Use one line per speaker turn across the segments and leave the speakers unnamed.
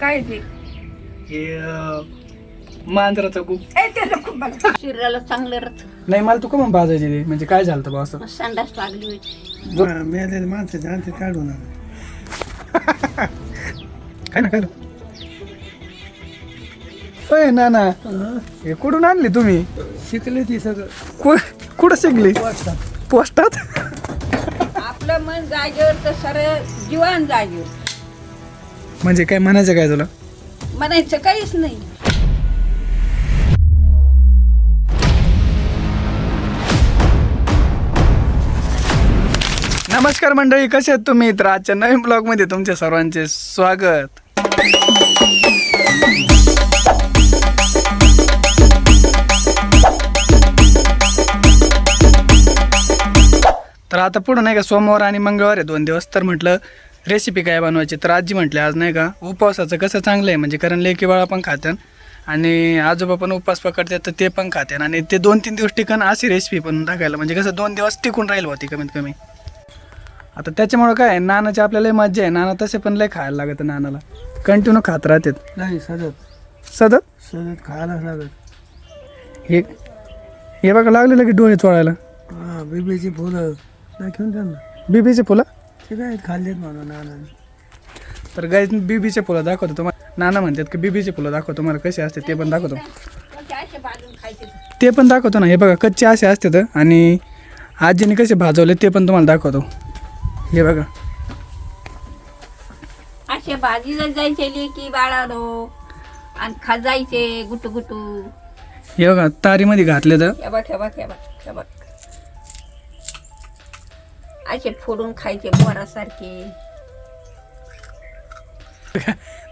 काय ते?
हे अं, मांजराचा खूप
ए, बघा. शरीराला चांगलं रथ
नाही मला तू का मग बाजायची ते म्हणजे काय झालं होतं बा असं?
संडास लागली होती.
मेलेले माणसं जाणते काढून आण.
काय ना काय ना. अय ना ना हे कुठून आणली तुम्ही?
शिकले ती सगळं.
कु- कुठं शिकली? पोस्टात.
आपलं मन जागेवर तर सर जीवन जागेवर.
म्हणजे काय म्हणायचं काय तुला?
म्हणायचं काहीच नाही.
नमस्कार मंडळी कसे आहेत तुम्ही? तर आजच्या नवीन ब्लॉगमध्ये तुमच्या सर्वांचे स्वागत. तर आता पुढं नाही का सोमवार आणि मंगळवार आहे दोन दिवस. तर म्हटलं रेसिपी काय बनवायची तर आजी म्हटली आज नाही का उपवासाचं कसं चांगलं आहे म्हणजे कारण लेकी बाळा पण खात्यान आणि आजोबा पण उपवास पकडतात तर ते पण खात्यान आणि ते दोन तीन दिवस टिकन अशी रेसिपी पण टाकायला. म्हणजे कसं दोन दिवस टिकून राहील होती कमीत कमी आता त्याच्यामुळं काय आहे, नानाची आपल्याला लय मज्जा आहे. नाना तसे पण लय खायला लागतं नानाला. कंटिन्यू खात राहतात.
नाही सजत
सतत?
सजत खायला लागत.
हे हे बघा लागलेलं की डोळे चोळायला?
हा बिबीची फुलं. दाखवून त्यांना
बीबीचे फुलं?
ते काय खाल्लेत म्हणून नानाने.
तर गाई बीबीचे फुलं दाखवतो तुम्हाला नाना म्हणतात की बीबीचे फुलं दाखवतो तुम्हाला कसे असते ते पण दाखवतो.
असे बाजून खायचे
ते पण दाखवतो ना हे बघा कच्चे असे असतात आणि आजीने कसे भाजवले ते पण तुम्हाला दाखवतो. हे बघा.
असे भाजीला जायचे लेकी बाळानो आणि खाजायचे गुटू गुटू
हे बघा तारीमध्ये घातले तर
असे फोडून खायचे बोरासारखे.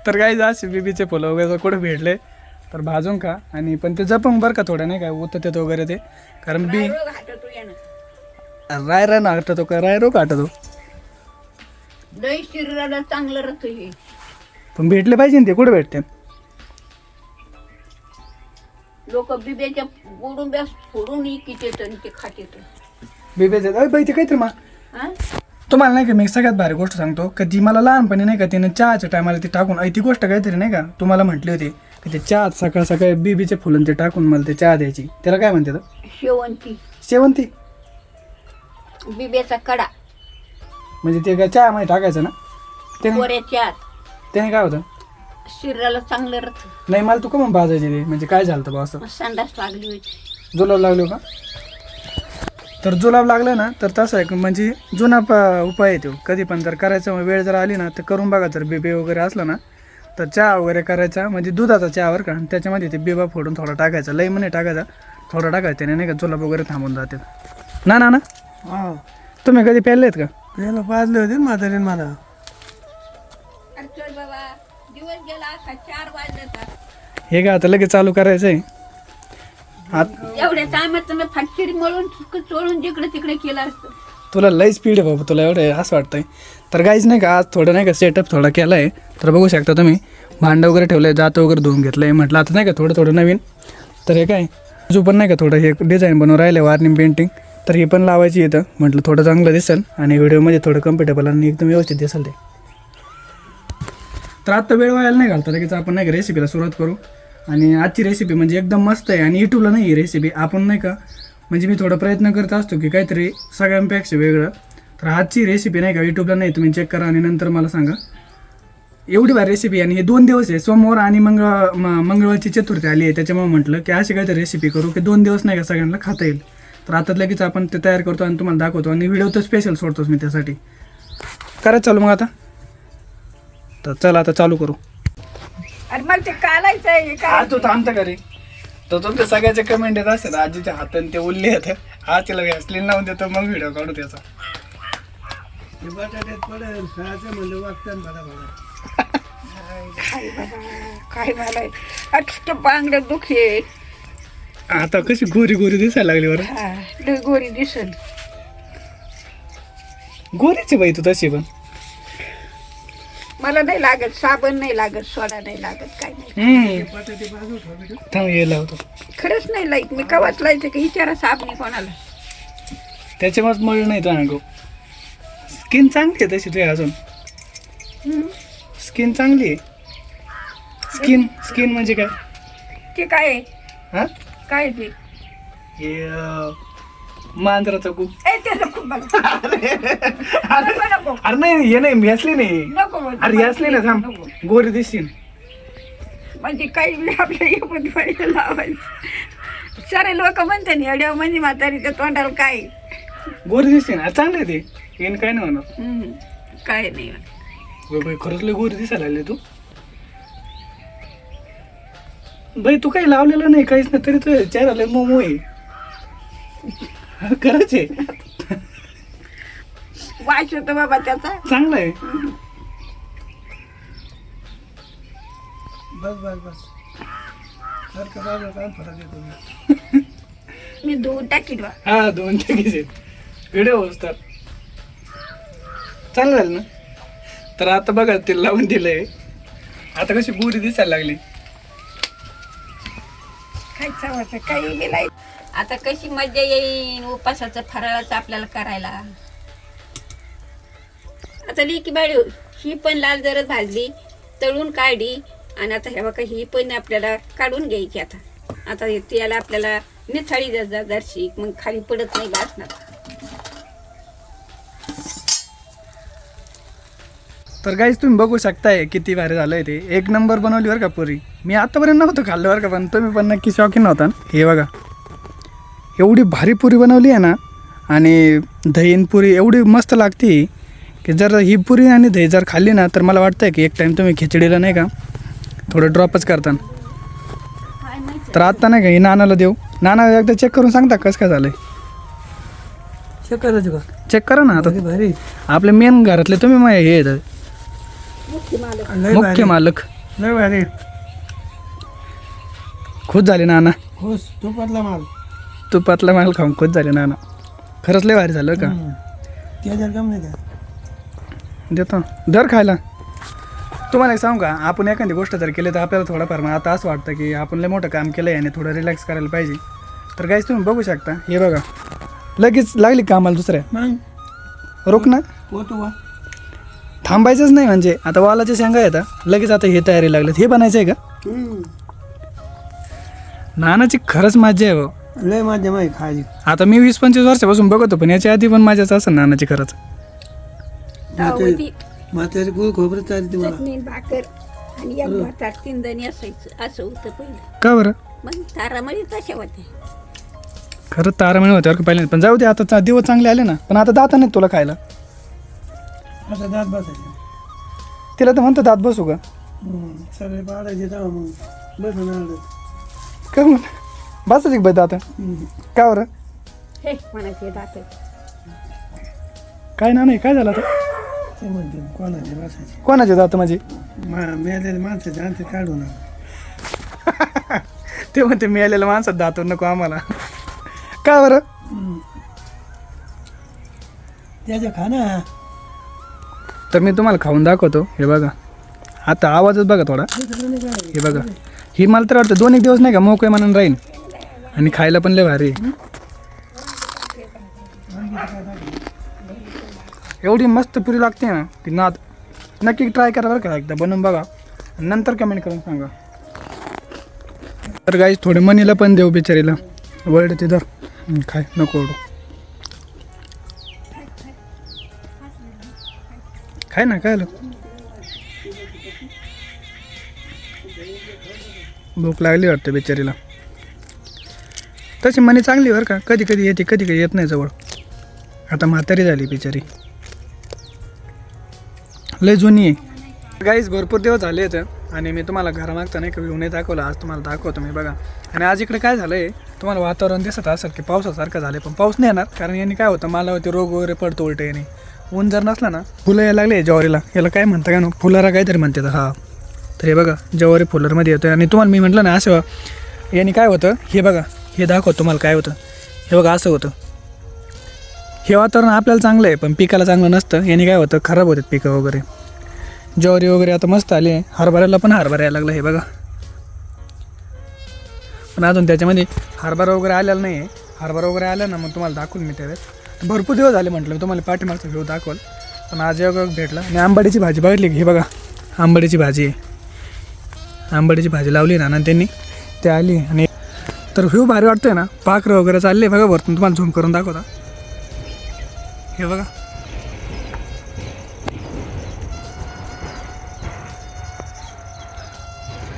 तर काही असे बीबीचे फुलं वगैरे कुठे भेटले? तर भाजून खा. आणि पण ते जपून बरं का थोडं नाही काय उतरतात वगैरे ते. कारण बी
हाटतो
राय राय ना आटतो का? राय रोग आटतो
लय शरीराला चांगलं रथ हे.
पण भेटले पाहिजे ना ते कुठे भेटते?
लोक बिब्याच्या गोडुंब्या फोडून इकिते आणि ते खाते
बीबीचे अरे बाई ते काहीतरी मा तुम्हाला नाही का मी एक सगळ्यात भारी गोष्ट सांगतो का ती मला लहानपणी नाही का तिने चहाच्या टायमाला ती टाकून आई ती गोष्ट काहीतरी नाही का तुम्हाला म्हटली होती की ते चहा सकाळ सकाळी बीबीचे फुलं ते टाकून मला ते चहा द्यायची. त्याला काय म्हणते तर?
शेवंती.
शेवंती.
बिब्याचा कडा.
म्हणजे ते काय चहामध्ये टाकायचं ना? त्याने
कोऱ्याच्या आत.
त्याने काय होतं?
शरीराला चांगलं रथ
नाही मला तू का मग भाजायची ते. म्हणजे काय झालं बा असं?
संडास लागली होती.
जुलाब लागलो का? तर जुलाब लागला ना तर तसं आहे. म्हणजे जुना प उपाय आहे तो. कधी पण जर करायचं वेळ जर आली ना तर करून बघा जर बिबे वगैरे असला ना तर चहा वगैरे करायचा. म्हणजे दुधाचा चहावर का आणि त्याच्यामध्ये ते बिबा फोडून थोडा टाकायचा. लई म्हणे टाकायचा. थोडा टाकायचा. त्याने नाही का जुलाब वगैरे थांबून जाते. ना ना ना?
हा.
तुम्ही कधी प्यायले आहेत का?
याला पाजले होते ना म्हातारीने मला.
अरे चल बाबा दिवस गेला असा चार वाजता
हे का आता लगेच चालू करायचं आहे आत
एवढ्या टायमात मी मळून चोळून जिकडे तिकडे केलं असतं.
तुला लई स्पीड आहे बाबा तुला एवढं असं वाटतंय. तर काहीच नाही का आज थोडं नाही का सेटअप थोडा केला आहे तर बघू शकता तुम्ही भांडं वगैरे ठेवलं आहे जातं वगैरे धुवून घेतलं आहे म्हटलं आता नाही का थोडं थोडं नवीन. तर हे काय जो पण नाही का थोडं हे डिझाईन बनवून राहिलं आहे वार्निंग पेंटिंग तर हे पण लावायची येतं म्हटलं थोडं चांगलं दिसेल आणि व्हिडिओमध्ये थोडं कम्फर्टेबल आणि एकदम व्यवस्थित दिसेल ते. तर आत्ता वेळ व्हायला नाही घालता लगेच आपण नाही का रेसिपीला सुरुवात करू. आणि आजची रेसिपी म्हणजे एकदम मस्त आहे आणि यूट्यूबला नाही ही रेसिपी आपण नाही का म्हणजे मी थोडा प्रयत्न करत असतो की काहीतरी सगळ्यांपेक्षा वेगळं. तर आजची रेसिपी नाही का यूट्यूबला नाही तुम्ही चेक करा आणि नंतर मला सांगा. एवढी बार रेसिपी आणि हे दोन दिवस आहे सोमवार आणि मंगळ म- मंगळवारची चतुर्थी आली आहे. त्याच्यामुळे म्हटलं की अशी काहीतरी रेसिपी करू की दोन दिवस नाही का सगळ्यांना खाता येईल. तर आता लगेच आपण ते तयार करतो आणि तुम्हाला दाखवतो आणि व्हिडिओ तर स्पेशल सोडतोच मी त्यासाठी. करा चालू मग आता. तर चला आता चालू करू.
अरे मला ते कालायचं आहे
हा तू थांबता का रे तर तुमच्या सगळ्याचे कमेंट येत असतात आजीच्या हाताने ते उरले आहेत. हा तिला व्हॅसलीन लावून देतो मग व्हिडिओ काढू त्याचा.
बटाट्यात पडेल खायचं म्हणलं
काय बाबा काय मला अष्ट बांगड दुखे
आता कशी गोरी गोरी दिसायला लागली बरं.
हा लय गोरी दिसल.
गोरीची बाई तू तशी पण.
मला नाही लागत साबण नाही लागत सोडा नाही लागत काय नाही.
थांब लावतो.
खरंच नाही लाईत मी कवाच लायचं की? विचारा साबणी कोणाला.
त्याच्यामुळेच मळ नाही तो अनुभव स्किन चांगली आहे तशी तुझी अजून.
हम्म.
स्किन चांगली आहे. स्किन स्किन म्हणजे काय?
ते काय आहे?
हा?
काय आहे ते?
हे अं, मांजराचा
ए, नको.
अरे नाही हे नाही मी असले नाही. अरे हे असले ना थांब. गोरी दिसतील
म्हणजे काही आपल्या येऊन पाहिजे लावायचं. सारे लोक म्हणते ना एवढ्या म्हणजे म्हातारीच्या तोंडाला काय?
गोरी दिसतील ना चांगलं ते. येईन काय नाही
हम्म, काय नाही
खरंच लय गोरी दिसायला लागली तू. बाई तू काही लावलेलं नाही काहीच नाही तरी तू चेहरा लय मोमो आहे. खरंच आहे.
वास होतो बाबा त्याचा.
चांगलं आहे.
बस बस बस. सारखं राहिलं काय फरक येतो मी
मी धुवून टाकीन बा
हा दोन आहेत व्हिडिओ असतात चांगलं झालं ना? तर आता बघा ते लावून दिलंय. आता कशी गोरी दिसायला लागली.
काही बी नाही. आता कशी मजा येईल उपासाचं फराळाचं आपल्याला करायला. आता लिकी बाळी ही पण लाल जरच भाजली तळून काढली आणि आता हे बघा ही पण आपल्याला काढून घ्यायची आता. आता हे त्याला आपल्याला निथाळी जा जरशी मग खाली पडत नाही घासणार
तर गाईज तुम्ही बघू शकताय किती भारी झालंय ते. एक नंबर बनवली बरं का पुरी? मी आतापर्यंत नव्हतं खाल्लं बरं का पण तुम्ही पण नक्की शौकीन नव्हता. ना हे बघा. एवढी भारी पुरी बनवली आहे ना आणि दहीन पुरी एवढी मस्त लागते की जर ही पुरी आणि दही जर खाल्ली ना तर मला वाटतंय की एक टाईम तुम्ही खिचडीला नाही का थोडं ड्रॉपच करता. तर आत्ता नाही का ही नानाला देऊ. नाना एकदा चेक करून सांगता कसं काय झालंय?
चेक करायचं का?
चेक करा ना आता.
भारी
आपले मेन घरातले तुम्ही मग हे
मुख्य मालक.
लय
मुख्य
भारी.
मालक.
लय भारी.
खुश झाले नाना.
होस तुपातला माल.
तुपातला माल खाऊन खुश झाले नाना. खरंच लय भारी झालं का.
त्याच्यात कम नाही का?
देतो. दर खायला. तुम्हाला एक सांगू का? आपण एखादी गोष्ट जर केली तर आपल्याला थोडंफार मग आता असं वाटतं की आपण लय मोठं काम केलं आहे आणि थोडं रिलॅक्स करायला पाहिजे. तर काहीच तुम्ही बघू शकता. हे बघा. लगेच लागली का आम्हाला दुसऱ्या?
मग?
रोक ना. थांबायचंच नाही म्हणजे. आता वालाच्या शेंगा येतात लगेच आता हे तयारी लागलेत. हे बनायचं आहे का. नानाची खरंच मजा आहे
लय माझ्या माही खायची
आता मी वीस पंचवीस वर्षापासून बघतो पण याच्या आधी पण माझ्याच असं नानाची खरंच.
होती
म्हातारी गुळ खोबरं चालते मला.
चटणी भाकर आणि एक भातात तीन जणी असायचं असं होतं पहिलं.
का बरं?
मग तारामळी तशा होत्या.
खरं तारा मिळत होत्यावर पहिले पण जाऊ दे आता चा- दिवस चांगले आले ना. पण आता दाता नाहीत तुला खायला.
आता दात बसायचे.
तिला तर म्हणतो दात बसू का?
हम्म. सगळे पाडायचे तेव्हा मग. बसून आलं.
का म्हण बसायची बाई दात. का बरं?
हे म्हणायचे दात
काय ना नाही काय झालं आता?
ते म्हणते कोणाचे बसायचे?
कोणाचे दात माझे?
मा मेलेले माणसाचे आणते काढून आण.
ते म्हणते मिळालेलं माणसात दात नको आम्हाला. का बरं.
त्याचे खा ना
तर मी तुम्हाला खाऊन दाखवतो हे बघा. आता आवाजच बघा थोडा. हे बघा. ही मला तर वाटतं दोन एक दिवस नाही का मोकळे म्हणून राहील आणि खायला पण लय भारी आहे. एवढी मस्त पुरी लागते ना ती नाद. नक्की ट्राय करा बरं का एकदा बनवून बघा. नंतर कमेंट करून सांगा. तर गाईज थोडे मनीला पण देऊ बिचारीला. वर्ड ते धर. खाय नको ओढू खाय ना काय आलं भूक लागली वाटते बिचारीला. तशी मनी चांगली बरं का. कधी कधी येते कधी कधी येत नाही जवळ. आता म्हातारी झाली बिचारी. लय जुनी आहे. गाईज भरपूर दिवस झाले आहेत आणि मी तुम्हाला घरामागचा नाही का व्ह्यू नाही दाखवला आज तुम्हाला दाखवतो मी बघा. आणि आज इकडे काय झालं आहे तुम्हाला वातावरण दिसत असेल की पावसासारखं झालं पण पाऊस नाही येणार कारण यांनी काय होतं मला होते रोग वगैरे पडतो उलटे याने. ऊन जर नसला ना फुलं यायला लागले ज्वारीला. याला काय म्हणता का ना फुलारा काहीतरी म्हणतात हा. तर हे बघा ज्वारी फुलरमध्ये येतं आणि तुम्हाला मी म्हटलं ना असं याने काय होतं हे बघा हे दाखवतो तुम्हाला काय होतं. हे बघा असं होतं. हे वातावरण आपल्याला चांगलं आहे पण पिकाला चांगलं नसतं. याने काय होतं? खराब होतात पिकं वगैरे. ज्वारी वगैरे आता मस्त आले हरभऱ्याला पण हरभरा यायला लागला हे बघा. पण अजून त्याच्यामध्ये हरभरा वगैरे आलेला नाही आहे हरभरा वगैरे आला ना मग तुम्हाला दाखवून मी त्यावेळेस. भरपूर दिवस झाले म्हटलं तुम्हाला पाठीमागचा व्ह्यू दाखवल. पण आज योग भेटला. आणि आंबाडीची भाजी बघितली हे बघा आंबाडीची भाजी आहे. आंबाडीची भाजी लावली ना त्यांनी ते आली आणि तर व्ह्यू भारी वाटतोय ना? पाखरं वगैरे चालले बघा वरतून. तुम्हाला झूम करून दाखवता. हे बघा.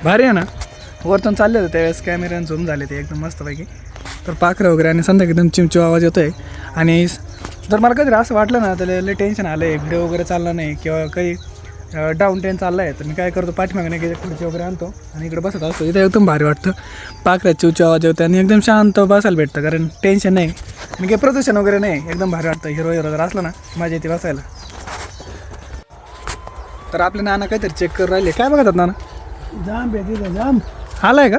भारी आहे ना? वरतून चालले होते त्यावेळेस कॅमेऱ्याने झूम झाले ते एकदम मस्तपैकी. तर पाखरं वगैरे आणि संध्याकाळी एकदम चिमचिम आवाज येतोय. आणि जर मला कधी असं वाटलं ना तर लय टेन्शन आलं आहे व्हिडिओ वगैरे चालला नाही किंवा काही डाऊन टेन चालला आहे तर मी काय करतो पाठीमागे नाही खुर्ची वगैरे आणतो आणि इकडे बसत असतो. इथे एकदम भारी वाटतं. पाखऱ्या चिवचिव आवाज येतो आणि एकदम शांत बसायला भेटतं कारण टेन्शन नाही. आणि काही प्रदूषण वगैरे नाही. एकदम भारी वाटतं. हिरो हिरो जर असलं ना माझ्या इथे बसायला. तर आपले नाना काहीतरी चेक करून राहिले. काय बघतात नाना?
जाम तिथं जाम
आलाय का?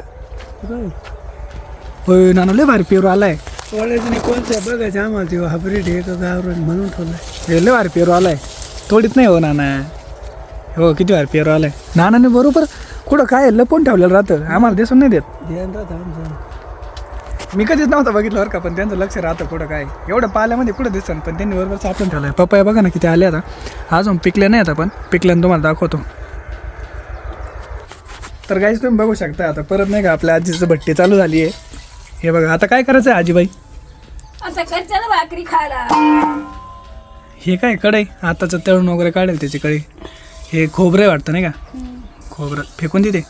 होय. नाना लय भारी पेरू आलाय.
कॉलेजने कोणत्या बघायचं आम्हाला ते हायब्रिड हे का म्हणून ठेवलंय.
हे लय भारी पेरू आलाय. थोडीच नाही हो नाना. हो किती भारी पेरू आलाय. नानाने बरोबर कुठं काय लपून ठेवलेलं राहतं. आम्हाला दिसून नाही देत.
ध्यान राहतं आमचं
मी कधीच नव्हतं बघितलं बरं का पण त्यांचं लक्ष राहतं कुठं काय. एवढं पाल्यामध्ये कुठं दिसतं पण त्यांनी बरोबर सापडून ठेवलंय. पप्पाया बघा ना किती आले आता. अजून पिकले नाही आता पण. पिकल्यानं तुम्हाला दाखवतो. तर काहीच तुम्ही बघू शकता आता परत नाही का आपल्या आजीचं भट्टी चालू झाली आहे हे बघा आता काय करायचं आहे आजीबाई?
आता ना भाकरी खायला.
हे काय कढई? आताचं तळून वगैरे काढेल त्याची कढई. हे खोबरं वाटतं नाही का? खोबरं. फेकून देते.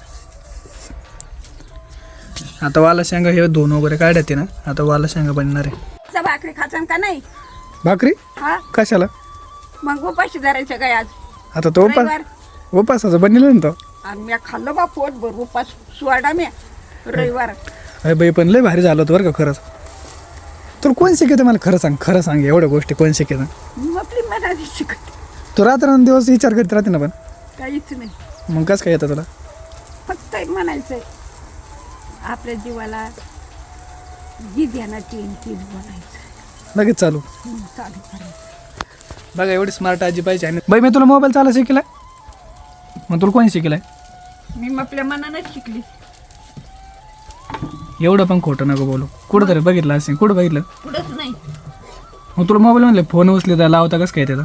आता वाला शेंगा हे दोन वगैरे काढते ना आता वाला शेंगा बनणार आहे.
भाकरी खाचान का नाही?
भाकरी?
हा.
कशाला?
मग उपाशी धरायचं काय आज?
आता तो उपास
रविवार.
उपासाचं बनलेलं ना तो.
आणि मी खाल्लं बा पोट भर उपास सुवाडा मी रविवार.
अरे बाई पण लय भारी झालं होतं बरं का खरंच तुला कोण शिकवतं मला खरं सांग खरं सांग एवढ्या गोष्टी कोण शिकवतं?
मी आपली मनाली शिकत
तू रात्र दिवस विचार करत राहते ना पण.
काहीच नाही.
मग कसं काय येतं तुला?
फक्त एक म्हणायचंय. आपल्या जीवाला जी ध्यानाची येईल तीच बोलायचं
लगेच चालू.
हं, चालू करायचं
बघा एवढी स्मार्ट आजी पाहिजे आणि बाई मी तुला मोबाईल चाला शिकलाय? मग तुला कोणी शिकलाय?
मी आपल्या मनानंच शिकली.
एवढं पण खोटं नको बोलू. कुठं तरी बघितलं असेल कुठं बघितलं?
पुढंच नाही.
मग तुला मोबाईल म्हणले फोन उचले तर लावता कसं काय त्याचा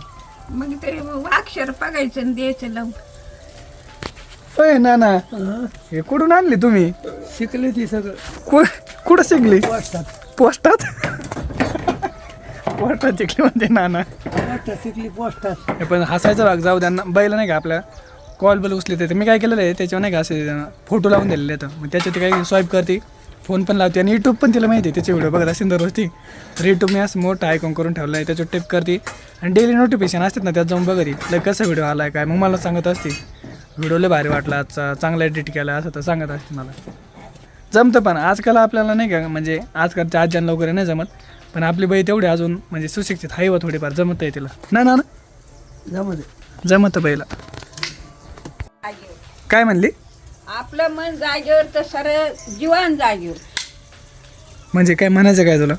मग ते बघायचं आणि द्यायचं लावून.
अय ना ना हे कुठून आणली तुम्ही?
शिकले ती सगळं.
कु कुठं शिकली?
वाटतात
पोस्टात? पोस्टात शिकली म्हणते नाना.
वाटतात शिकली पोस्टात.
हे पण हसायचा भाग जाऊ द्या बैल नाही का आपल्या कॉल बल उचले ते मी काय केलेलं आहे? त्याच्यावर नाही का असे फोटो लावून दिलेले आहेत. मग त्याच्यात ती काय स्वाईप करते. फोन पण लावते आणि यूट्यूब पण तिला माहिती आहे त्याचे व्हिडिओ बघत असेल दररोज ती तर यूट्यूब मी असं मोठं आयकॉन करून ठेवलं आहे त्याच्यावर टिप करते. आणि डेली नोटिफिकेशन असतात ना त्यात जाऊन बघते लय कसा व्हिडिओ आला आहे काय? मग मला सांगत असते. व्हिडिओ लय भारी वाटला आजचा चांगला एडिट केला असं तर सांगत असते मला. जमतं पण. आजकाल आपल्याला नाही का म्हणजे आजकालच्या आज्यांना वगैरे नाही जमत. पण आपली बाई तेवढी अजून म्हणजे सुशिक्षित आहे व थोडीफार. जमत आहे तिला. ना ना ना?
जमत
जमत बाईला. काय म्हणली?
आपलं मन जागेवर तर सर जीवन जागेवर.
म्हणजे काय म्हणायचं काय तुला?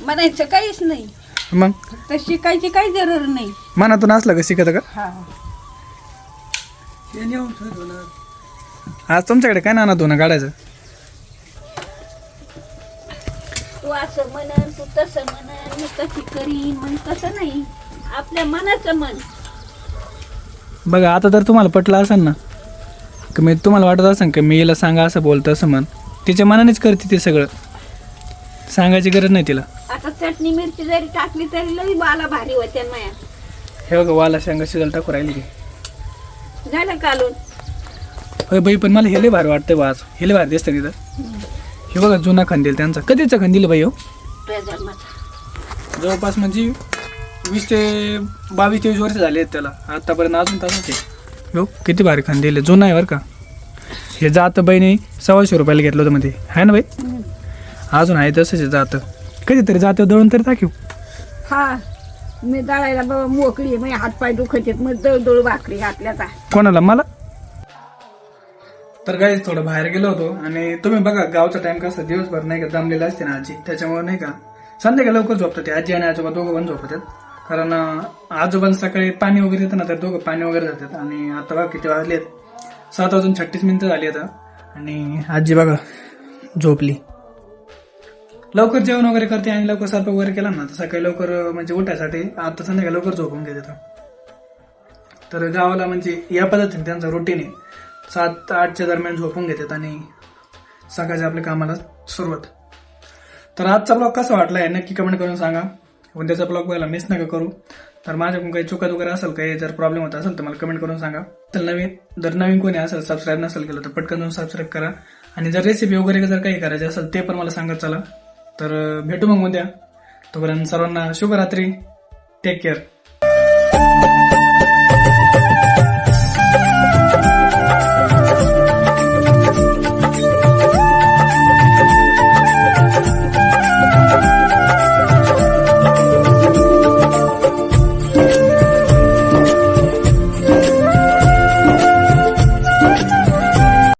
म्हणायचं काहीच नाही.
मग?
फक्त शिकायची काही जरूर नाही.
मनातून असलं का शिकत का?
हा.
आज तुमच्याकडे काय नाना तू ना काढायचं?
तू असं म्हणन तू तसं म्हणन मी कशी करीन मग तसं नाही. आपल्या मनाचं मन.
बघा आता तर तुम्हाला पटलं असेल ना. की मी तुम्हाला वाटत असेल की मी हिला सांगा असं बोलतं असं म्हण. तिच्या मनानेच करते ते सगळं. सांगायची गरज नाही तिला.
आता चटणी मिरची जरी टाकली तरी लई बाला भारी होत्या माया.
हे बघा वाला शेंगा शिजायला टाकू राहिली की
झालं कालून.
होय बाई पण मला हे लय भारी वाटतं बा आज. हे लय भारी दिसतं तिथं. हे बघा जुना खंदील त्यांचा. कधीचा खंदील बाई हो?
तुझ्या जन्माचा
जवळपास म्हणजे वीस ते बावीस तेवीस वर्ष झाले आहेत त्याला. आतापर्यंत अजून तसंच आहे. हो किती भारी खान दिले जुनं आहे बरं का? हे जातं बाईने सव्वाशे रुपयाला घेतलं होतं मध्ये. आहे ना बाई? अजून आहे तसंच आहे जातं. कधीतरी जातं दळून तरी टाकीव.
हा मी दळायला बाबा मोकळी आहे माझे हातपाय दुखत आहेत मग दळ दळ भाकरी घातल्याचा
कोणाला? मला? तर काही थोडं बाहेर गेलो होतो आणि तुम्ही बघा गावचा टाइम कसा दिवसभर नाही का दमलेला असते ना आजी. त्याच्यामुळे नाही का संध्याकाळी लवकर झोपतात आजी आणि आजोबा दोघं पण झोपतात. कारण अं, सकाळी पाणी वगैरे येतं ना तर दोघं पाणी वगैरे जातात. आणि आता बघा किती वाजले सात वाजून छत्तीस मिनिटं झाली आता. आणि आजी बघा झोपली. लवकर जेवण वगैरे करते आणि लवकर स्वयंपाक वगैरे केला ना तर सकाळी लवकर म्हणजे उठायसाठी आता संध्याकाळी लवकर झोपून घेते तर गावाला म्हणजे या पद्धतीने त्यांचा रुटीन आहे. सात आठच्या दरम्यान झोपून घेतात आणि सकाळच्या आपल्या कामाला सुरुवात. तर आजचा ब्लॉग कसा वाटला आहे नक्की कमेंट करून सांगा. उद्याचा ब्लॉग बघायला मिस नका करू. तर माझ्याकडून काही चुकत वगैरे असेल काही जर प्रॉब्लेम होत असेल तर मला कमेंट करून सांगा. तर नवीन जर नवीन कोणी असेल सबस्क्राईब नसेल केलं तर पटकन जाऊन सबस्क्राईब करा. आणि जर रेसिपी वगैरे जर काही करायची असेल ते पण मला सांगत चला. तर भेटू मग उद्या. तोपर्यंत सर्वांना शुभरात्री. Take care